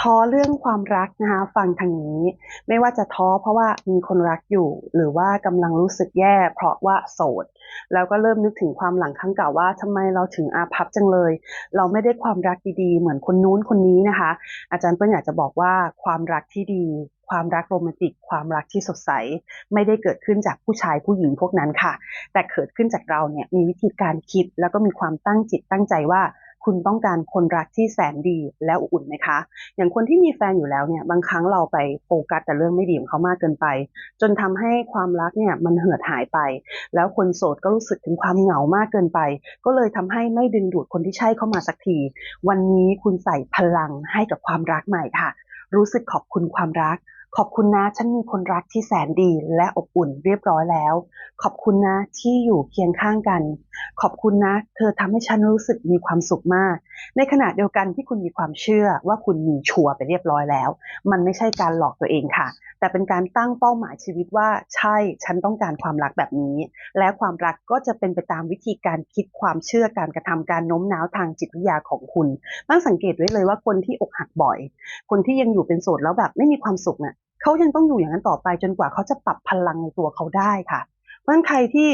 ท้อเรื่องความรักนะคะฟังทางนี้ ไม่ว่าจะท้อเพราะว่ามีคนรักอยู่ หรือว่ากำลังรู้สึกแย่ เพราะว่าโสด แล้วก็เริ่มนึกถึงความหลังครั้งเก่าว่าทำไมเราถึงอาภัพจังเลย เราไม่ได้ความรักดีๆ เหมือนคนนู้นคนนี้นะคะ อาจารย์เปิ้ลอยากจะบอกว่าความรักที่ดี ความรักโรแมนติก ความรักที่สดใส ไม่ได้เกิดขึ้นจากผู้ชายผู้หญิงพวกนั้นค่ะ แต่เกิดขึ้นจากเราเนี่ยมีวิธีการคิดแล้วก็มีความตั้งจิตตั้งใจว่า คุณต้องการคนรักที่แสนดีและอบอุ่นไหมคะ อย่างคนที่มีแฟนอยู่แล้วเนี่ยบางครั้งเราไปโฟกัสแต่เรื่องไม่ดีของเขามากเกินไป จนทำให้ความรักเนี่ยมันเหือดหายไป แล้วคนโสดก็รู้สึกถึงความเหงามากเกินไป ก็เลยทำให้ไม่ดึงดูดคนที่ใช่เข้ามาสักที วันนี้คุณใส่พลังให้กับความรักใหม่ค่ะ รู้สึกขอบคุณความรัก ขอบคุณนะฉันมีคนรักที่แสนดีและอบอุ่นเรียบร้อยแล้ว ขอบคุณนะที่อยู่เคียงข้างกัน ขอบคุณนะ เธอทำให้ฉันรู้สึกมีความสุขมาก ในขณะเดียวกันที่คุณมีความเชื่อว่าคุณมีชัวร์ไปเรียบร้อยแล้ว มันไม่ใช่การหลอกตัวเองค่ะ แต่เป็นการตั้งเป้าหมายชีวิตว่าใช่ฉันต้องการความรักแบบนี้ และความรักก็จะเป็นไปตามวิธีการคิดความเชื่อการกระทำการโน้มน้าวทางจิตวิทยาของคุณต้องสังเกตไว้เลยว่าคนที่อกหักบ่อย คนที่ยังอยู่เป็นโสดแล้วแบบไม่มีความสุขเนี่ยเขายังต้องอยู่อย่างนั้นต่อไปจนกว่าเขาจะปรับพลังในตัวเขาได้ค่ะ เพราะฉะนั้นใครที่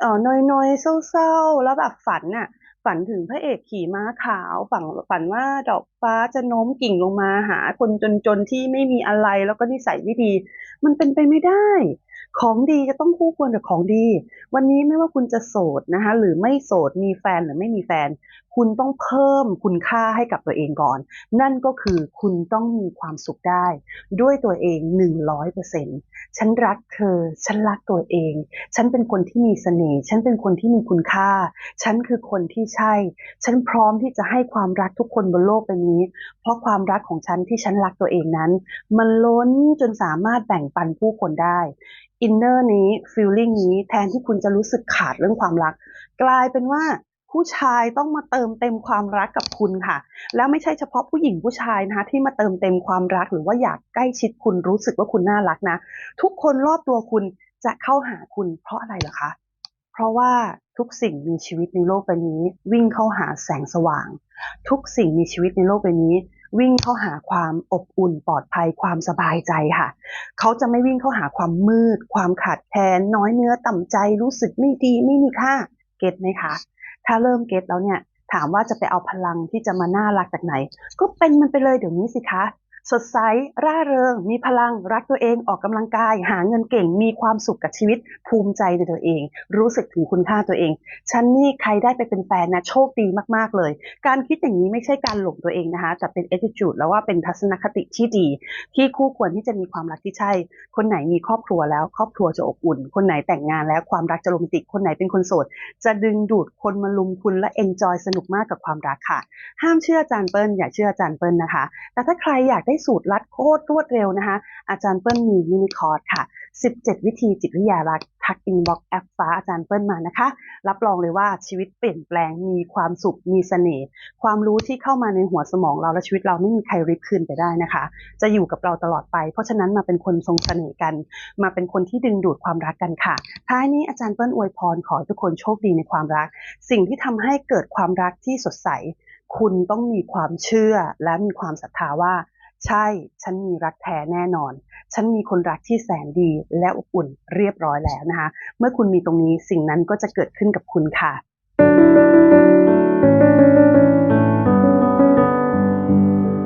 เอ่อน้อยๆเศร้าๆ แล้วแบบฝันน่ะ ฝันถึงพระเอกขี่ม้าขาวฝันฝันว่าดอกฟ้าจะโน้มกิ่งลงมาหาคนจนๆที่ไม่มีอะไรแล้วก็นิสัยไม่ดี มันเป็นไปไม่ได้ ของดีจะต้องคู่ควรกับของดี วันนี้ไม่ว่าคุณจะโสดนะคะหรือไม่โสดมีแฟนหรือไม่มีแฟน คุณต้องเพิ่มคุณค่าให้กับตัวเองก่อน นั่นก็คือคุณต้องมีความสุขได้ ด้วยตัวเอง 100%ฉันรักเธอ ฉันรักตัวเอง ฉันเป็นคนที่มีเสน่ห์ ฉันเป็นคนที่มีคุณค่า ฉันคือคนที่ใช่ ฉันพร้อมที่จะให้ความรักทุกคนบนโลกใบนี้ เพราะความรักของฉันที่ฉันรักตัวเองนั้น มันล้นจนสามารถแบ่งปันผู้คนได้อินเนอร์นี้ฟีลลิ่งนี้แทนที่คุณจะรู้สึกขาดเรื่องความรัก กลายเป็นว่า ผู้ชายต้องมาเติมเต็มความรักกับคุณค่ะ แล้วไม่ใช่เฉพาะผู้หญิงผู้ชายนะคะที่มาเติมเต็มความรักหรือว่าอยากใกล้ชิดคุณรู้สึกว่าคุณน่ารักนะ ทุกคนรอบตัวคุณจะเข้าหาคุณเพราะอะไรเหรอคะ เพราะว่าทุกสิ่งมีชีวิตในโลกใบนี้ วิ่งเข้าหาแสงสว่าง ทุกสิ่งมีชีวิตในโลกใบนี้ วิ่งเข้าหาความอบอุ่นปลอดภัยความสบายใจค่ะ เขาจะไม่วิ่งเข้าหาความมืด ความขาดแคลนน้อยเนื้อต่ำใจรู้สึกไม่ดีไม่มีค่าเก็ตไหมคะ ถ้าเริ่มเก็ตแล้วเนี่ย ถามว่าจะไปเอาพลังที่จะมาน่ารักจากไหน ก็เป็นมันไปเลยเดี๋ยวนี้สิคะ สดใส ร่าเริง มีพลัง รักตัวเอง ออกกำลังกาย หาเงินเก่ง มีความสุขกับชีวิต ภูมิใจในตัวเอง รู้สึกถึงคุณค่าตัวเอง ฉันนี่ใครได้ไปเป็นแฟนนะ โชคดีมากๆเลย การคิดอย่างนี้ไม่ใช่การหลงตัวเองนะคะ แต่เป็น attitude แล้วว่าเป็นทัศนคติที่ดี ที่คู่ควรที่จะมีความรักที่ใช่ คนไหนมีครอบครัวแล้ว ครอบครัวจะอบอุ่น คนไหนแต่งงานแล้ว ความรักจะโรแมนติก คนไหนเป็นคนโสด จะดึงดูดคนมาลุมคุณและ enjoy สนุกมากกับความรักค่ะ ห้ามเชื่ออาจารย์เปิ้ล อย่าเชื่ออาจารย์เปิ้ลนะคะ แต่ถ้าใครอยากได้สูตรลัดโคตรรวดเร็วนะคะ อาจารย์เปิ้ลมียูนิคอร์ดค่ะ 17 วิธีจิตวิทยารักทักอินบ็อกแอปฟ้าอาจารย์เปิ้ลมานะคะ รับรองเลยว่าชีวิตเปลี่ยนแปลงมีความสุขมีเสน่ห์ความรู้ที่เข้ามาในหัวสมองเราและชีวิตเราไม่มีใครริบคืนไปได้นะคะ จะอยู่กับเราตลอดไป เพราะฉะนั้นมาเป็นคนทรงเสน่ห์กัน มาเป็นคนที่ดึงดูดความรักกันค่ะท้ายนี้อาจารย์เปิ้ลอวยพรขอทุกคนโชคดีในความรัก สิ่งที่ทำให้เกิดความรักที่สดใส คุณต้องมีความเชื่อและมีความศรัทธาว่า ใช่ฉันมีรักแท้แน่นอน ฉันมีคนรักที่แสนดีและอบอุ่นเรียบร้อยแล้วนะคะ เมื่อคุณมีตรงนี้สิ่งนั้นก็จะเกิดขึ้นกับคุณค่ะ